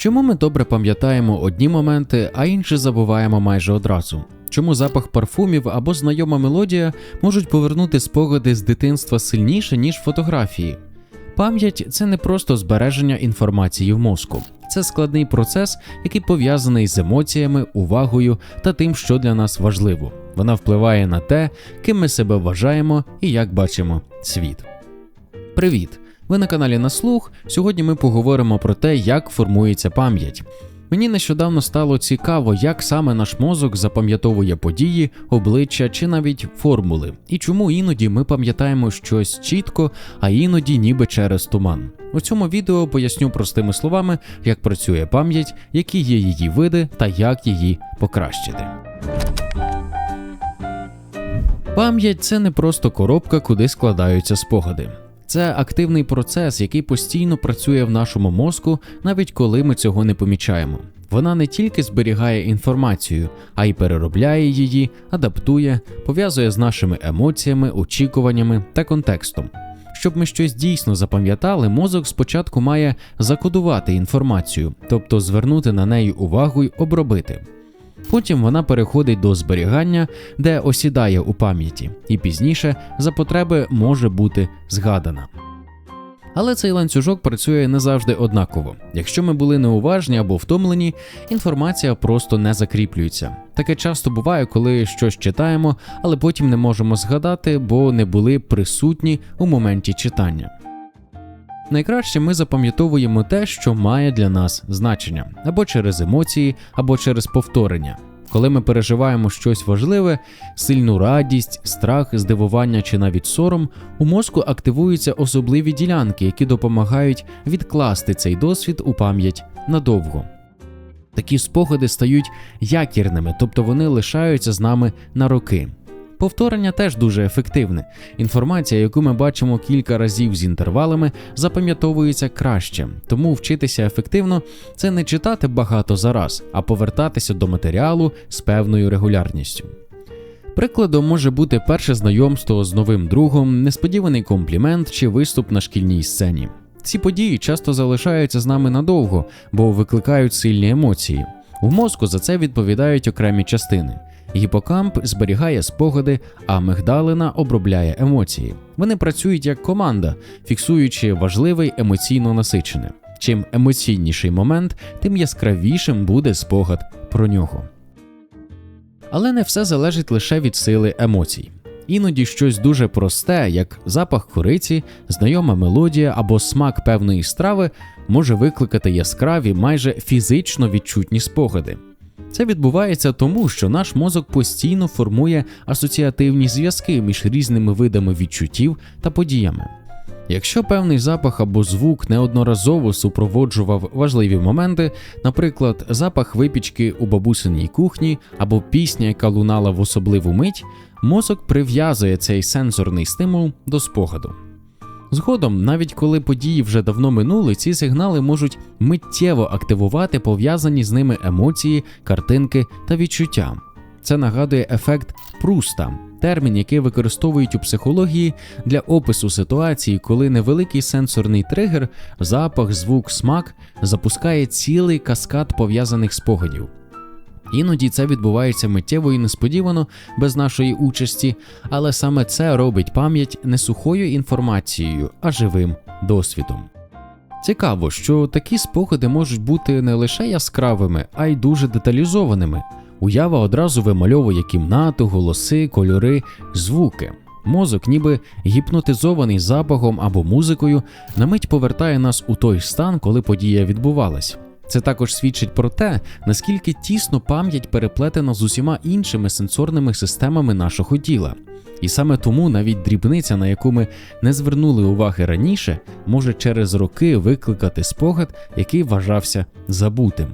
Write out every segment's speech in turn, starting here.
Чому ми добре пам'ятаємо одні моменти, а інші забуваємо майже одразу? Чому запах парфумів або знайома мелодія можуть повернути спогади з дитинства сильніше, ніж фотографії? Пам'ять це не просто збереження інформації в мозку, це складний процес, який пов'язаний з емоціями, увагою та тим, що для нас важливо. Вона впливає на те, ким ми себе вважаємо і як бачимо світ. Привіт! Ви на каналі на слух. Сьогодні ми поговоримо про те, як формується пам'ять. Мені нещодавно стало цікаво, як саме наш мозок запам'ятовує події, обличчя чи навіть формули, і чому іноді ми пам'ятаємо щось чітко, а іноді ніби через туман. У цьому відео поясню простими словами, як працює пам'ять, які є її види та як її покращити. Пам'ять це не просто коробка, куди складаються спогади. Це активний процес, який постійно працює в нашому мозку, навіть коли ми цього не помічаємо. Вона не тільки зберігає інформацію, а й переробляє її, адаптує, пов'язує з нашими емоціями, очікуваннями та контекстом. Щоб ми щось дійсно запам'ятали, мозок спочатку має закодувати інформацію, тобто звернути на неї увагу й обробити. Потім вона переходить до зберігання, де осідає у пам'яті, і пізніше за потреби може бути згадана. Але цей ланцюжок працює не завжди однаково. Якщо ми були неуважні або втомлені, інформація просто не закріплюється. Таке часто буває, коли щось читаємо, але потім не можемо згадати, бо не були присутні у моменті читання. Найкраще ми запам'ятовуємо те, що має для нас значення, або через емоції, або через повторення. Коли ми переживаємо щось важливе, сильну радість, страх, здивування чи навіть сором, у мозку активуються особливі ділянки, які допомагають відкласти цей досвід у пам'ять надовго. Такі спогади стають якірними, тобто вони лишаються з нами на роки. Повторення теж дуже ефективне. Інформація, яку ми бачимо кілька разів з інтервалами, запам'ятовується краще, тому вчитися ефективно це не читати багато за раз, а повертатися до матеріалу з певною регулярністю. Прикладом може бути перше знайомство з новим другом, несподіваний комплімент чи виступ на шкільній сцені. Ці події часто залишаються з нами надовго, бо викликають сильні емоції. В мозку за це відповідають окремі частини. Гіпокамп зберігає спогади, а мигдалина обробляє емоції. Вони працюють як команда, фіксуючи важливий емоційно насичене. Чим емоційніший момент, тим яскравішим буде спогад про нього. Але не все залежить лише від сили емоцій. Іноді щось дуже просте, як запах кориці, знайома мелодія або смак певної страви, може викликати яскраві, майже фізично відчутні спогади. Це відбувається тому, що наш мозок постійно формує асоціативні зв'язки між різними видами відчуттів та подіями. Якщо певний запах або звук неодноразово супроводжував важливі моменти, наприклад, запах випічки у бабусиній кухні або пісня, яка лунала в особливу мить, мозок прив'язує цей сенсорний стимул до спогаду. Згодом, навіть коли події вже давно минули, ці сигнали можуть миттєво активувати пов'язані з ними емоції, картинки та відчуття. Це нагадує ефект пруста, термін, який використовують у психології для опису ситуації, коли невеликий сенсорний тригер, запах, звук, смак запускає цілий каскад пов'язаних спогадів. Іноді це відбувається миттєво і несподівано без нашої участі, але саме це робить пам'ять не сухою інформацією, а живим досвідом. Цікаво, що такі спогади можуть бути не лише яскравими, а й дуже деталізованими. Уява одразу вимальовує кімнату, голоси, кольори, звуки. Мозок, ніби гіпнотизований запахом або музикою, на мить повертає нас у той стан, коли подія відбувалась. Це також свідчить про те, наскільки тісно пам'ять переплетена з усіма іншими сенсорними системами нашого тіла. І саме тому навіть дрібниця, на яку ми не звернули уваги раніше, може через роки викликати спогад, який вважався забутим.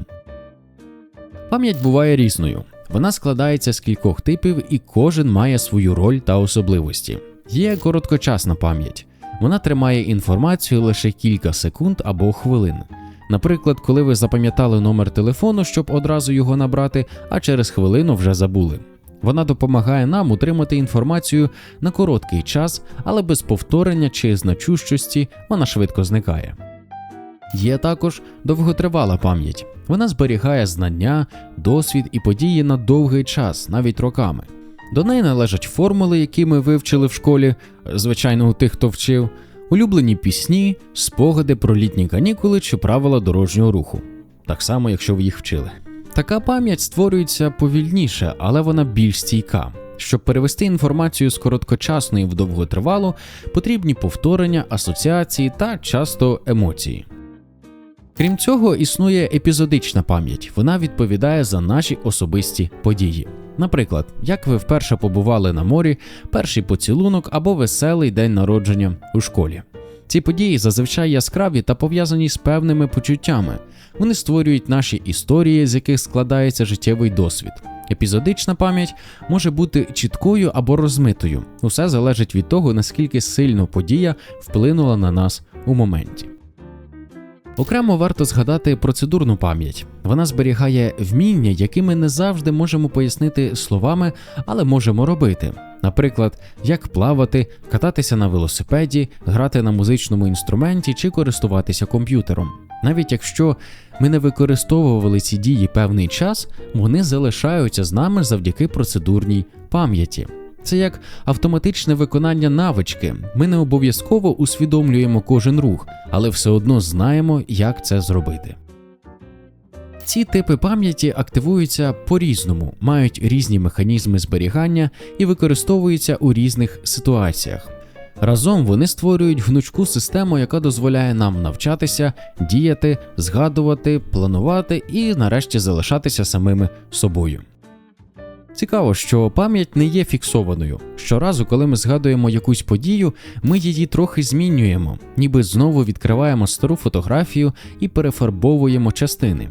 Пам'ять буває різною. Вона складається з кількох типів, і кожен має свою роль та особливості. Є короткочасна пам'ять. Вона тримає інформацію лише кілька секунд або хвилин. Наприклад, коли ви запам'ятали номер телефону, щоб одразу його набрати, а через хвилину вже забули. Вона допомагає нам утримати інформацію на короткий час, але без повторення чи значущості вона швидко зникає. Є також довготривала пам'ять. Вона зберігає знання, досвід і події на довгий час, навіть роками. До неї належать формули, які ми вивчили в школі, звичайно, у тих, хто вчив, улюблені пісні, спогади про літні канікули чи правила дорожнього руху. Так само, якщо ви їх вчили. Така пам'ять створюється повільніше, але вона більш стійка. Щоб перевести інформацію з короткочасної в довготривалу, потрібні повторення, асоціації та часто емоції. Крім цього, існує епізодична пам'ять. Вона відповідає за наші особисті події. Наприклад, як ви вперше побували на морі, перший поцілунок або веселий день народження у школі. Ці події зазвичай яскраві та пов'язані з певними почуттями. Вони створюють наші історії, з яких складається життєвий досвід. Епізодична пам'ять може бути чіткою або розмитою. Усе залежить від того, наскільки сильно подія вплинула на нас у моменті. Окремо варто згадати процедурну пам'ять. Вона зберігає вміння, які ми не завжди можемо пояснити словами, але можемо робити. Наприклад, як плавати, кататися на велосипеді, грати на музичному інструменті чи користуватися комп'ютером. Навіть якщо ми не використовували ці дії певний час, вони залишаються з нами завдяки процедурній пам'яті. Це як автоматичне виконання навички. Ми не обов'язково усвідомлюємо кожен рух, але все одно знаємо, як це зробити. Ці типи пам'яті активуються по-різному, мають різні механізми зберігання і використовуються у різних ситуаціях. Разом вони створюють гнучку систему, яка дозволяє нам навчатися, діяти, згадувати, планувати і нарешті залишатися самими собою. Цікаво, що пам'ять не є фіксованою. Щоразу, коли ми згадуємо якусь подію, ми її трохи змінюємо, ніби знову відкриваємо стару фотографію і перефарбовуємо частини.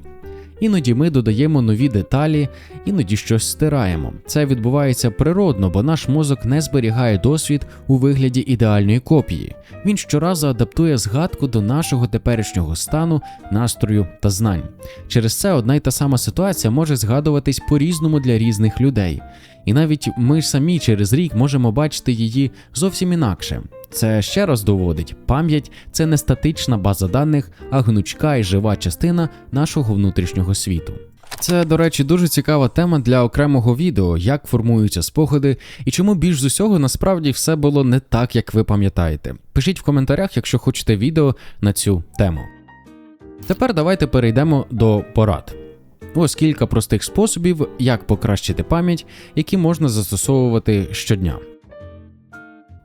Іноді ми додаємо нові деталі, іноді щось стираємо. Це відбувається природно, бо наш мозок не зберігає досвід у вигляді ідеальної копії. Він щоразу адаптує згадку до нашого теперішнього стану, настрою та знань. Через це одна й та сама ситуація може згадуватись по-різному для різних людей. І навіть ми самі через рік можемо бачити її зовсім інакше. Це ще раз доводить, пам'ять це не статична база даних, а гнучка і жива частина нашого внутрішнього світу. Це, до речі, дуже цікава тема для окремого відео, як формуються спогади і чому більш з усього насправді все було не так, як ви пам'ятаєте. Пишіть в коментарях, якщо хочете відео на цю тему. Тепер давайте перейдемо до порад. Ось кілька простих способів, як покращити пам'ять, які можна застосовувати щодня.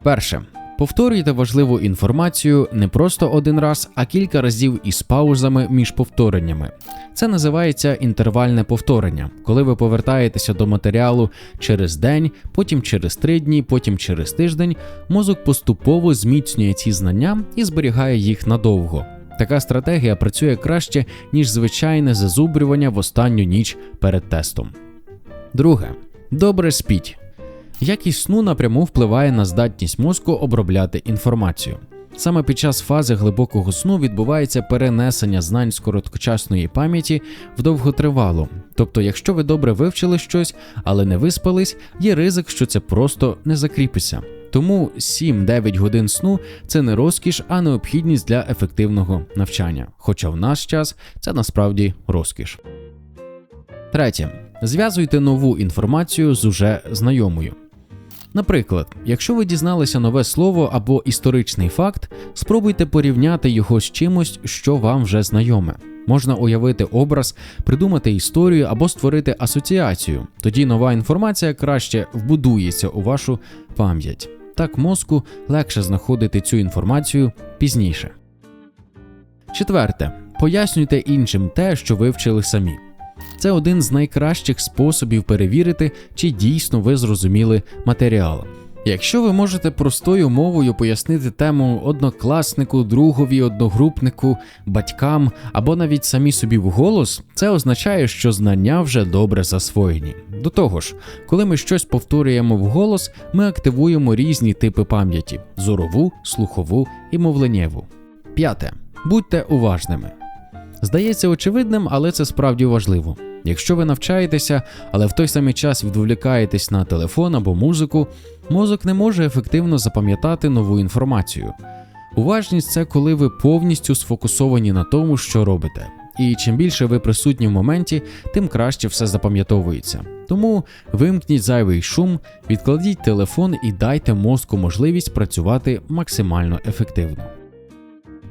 Перше. Повторюйте важливу інформацію не просто один раз, а кілька разів із паузами між повтореннями. Це називається інтервальне повторення, коли ви повертаєтеся до матеріалу через день, потім через три дні, потім через тиждень. Мозок поступово зміцнює ці знання і зберігає їх надовго. Така стратегія працює краще, ніж звичайне зазубрювання в останню ніч перед тестом. Друге, добре спіть. Якість сну напряму впливає на здатність мозку обробляти інформацію. Саме під час фази глибокого сну відбувається перенесення знань з короткочасної пам'яті в довготривалу. Тобто, якщо ви добре вивчили щось, але не виспались, є ризик, що це просто не закріпиться. Тому 7-9 годин сну це не розкіш, а необхідність для ефективного навчання. Хоча в наш час це насправді розкіш. Третє. Зв'язуйте нову інформацію з уже знайомою. Наприклад, якщо ви дізналися нове слово або історичний факт, спробуйте порівняти його з чимось, що вам вже знайоме. Можна уявити образ, придумати історію або створити асоціацію. Тоді нова інформація краще вбудується у вашу пам'ять. Так мозку легше знаходити цю інформацію пізніше. Четверте. Пояснюйте іншим те, що ви вчили самі. Це один з найкращих способів перевірити, чи дійсно ви зрозуміли матеріал. Якщо ви можете простою мовою пояснити тему однокласнику, другові, одногрупнику, батькам або навіть самі собі вголос, це означає, що знання вже добре засвоєні. До того ж, коли ми щось повторюємо вголос, ми активуємо різні типи пам'яті: зорову, слухову і мовленнєву. П'яте. Будьте уважними. Здається очевидним, але це справді важливо. Якщо ви навчаєтеся, але в той самий час відволікаєтесь на телефон або музику, мозок не може ефективно запам'ятати нову інформацію. Уважність це коли ви повністю сфокусовані на тому, що робите. І чим більше ви присутні в моменті, тим краще все запам'ятовується. Тому вимкніть зайвий шум, відкладіть телефон і дайте мозку можливість працювати максимально ефективно.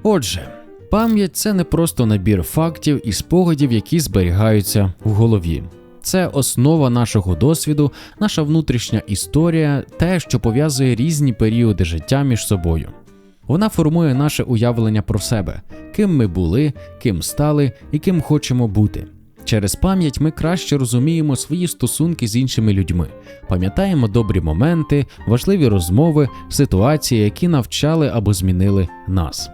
Отже, пам'ять це не просто набір фактів і спогадів, які зберігаються в голові. Це основа нашого досвіду, наша внутрішня історія, те, що пов'язує різні періоди життя між собою. Вона формує наше уявлення про себе, ким ми були, ким стали і ким хочемо бути. Через пам'ять ми краще розуміємо свої стосунки з іншими людьми, пам'ятаємо добрі моменти, важливі розмови, ситуації, які навчали або змінили нас.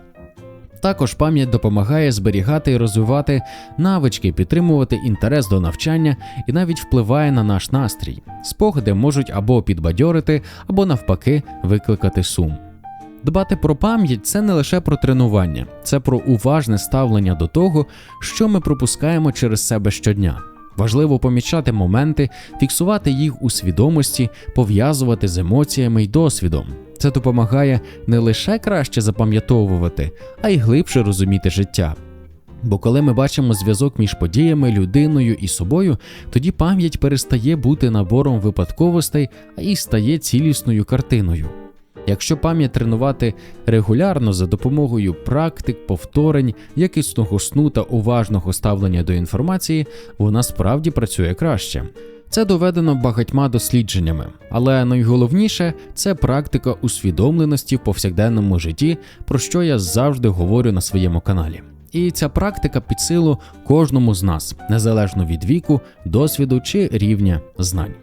Також пам'ять допомагає зберігати і розвивати навички, підтримувати інтерес до навчання і навіть впливає на наш настрій. Спогади можуть або підбадьорити, або навпаки викликати сум. Дбати про пам'ять це не лише про тренування, це про уважне ставлення до того, що ми пропускаємо через себе щодня. Важливо помічати моменти, фіксувати їх у свідомості, пов'язувати з емоціями й досвідом. Це допомагає не лише краще запам'ятовувати, а й глибше розуміти життя. Бо коли ми бачимо зв'язок між подіями, людиною і собою, тоді пам'ять перестає бути набором випадковостей, а й стає цілісною картиною. Якщо пам'ять тренувати регулярно за допомогою практик, повторень, якісного сну та уважного ставлення до інформації, вона справді працює краще. Це доведено багатьма дослідженнями, але найголовніше це практика усвідомленості в повсякденному житті, про що я завжди говорю на своєму каналі. І ця практика під силу кожному з нас, незалежно від віку, досвіду чи рівня знань.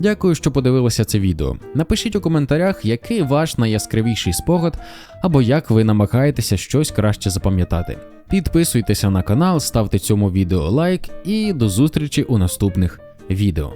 Дякую, що подивилися це відео. Напишіть у коментарях, який ваш найяскравіший спогад, або як ви намагаєтеся щось краще запам'ятати. Підписуйтеся на канал, ставте цьому відео лайк і до зустрічі у наступних відео.